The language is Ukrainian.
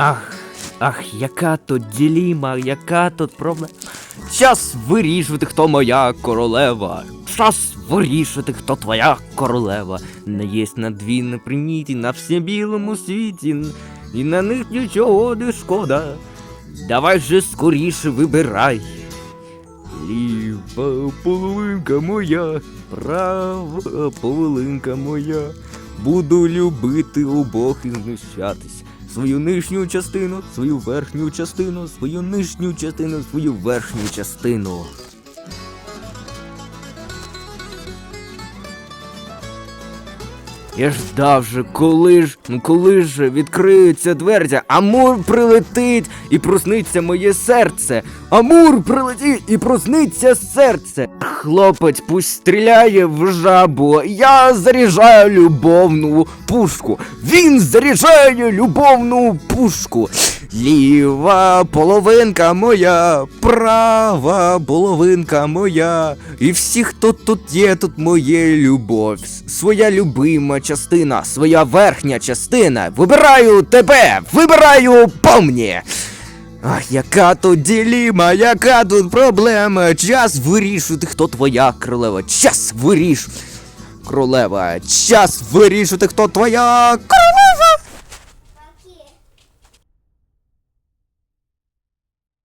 Ах, ах, яка тут діліма, яка тут проблема. Час вирішувати, хто моя королева. Час вирішувати, хто твоя королева. Не єсть на дві не прийняті на всім білому світі, і на них нічого не шкода. Давай же скоріше вибирай. Ліва половинка моя, права половинка моя. Буду любити обох і знущатись. Свою нижню частину, свою верхню частину, свою нижню частину, свою верхню частину. Я ждав же, коли ж, ну коли ж відкриються дверця, Амур прилетить і просниться моє серце. Амур прилетить і просниться серце. Хлопець пусть стріляє в жабу. Я заряджаю любовну пушку. Він заряджає любовну пушку. Ліва половинка моя, права половинка моя. І всі, хто тут є, тут моє любов. Своя любима частина, своя верхня частина. Вибираю тебе! Вибираю помні! Ах, яка тут діліма, яка тут проблема? Час вирішувати, хто твоя королева. Час вирішувати. Королева, час вирішувати, хто твоя королева.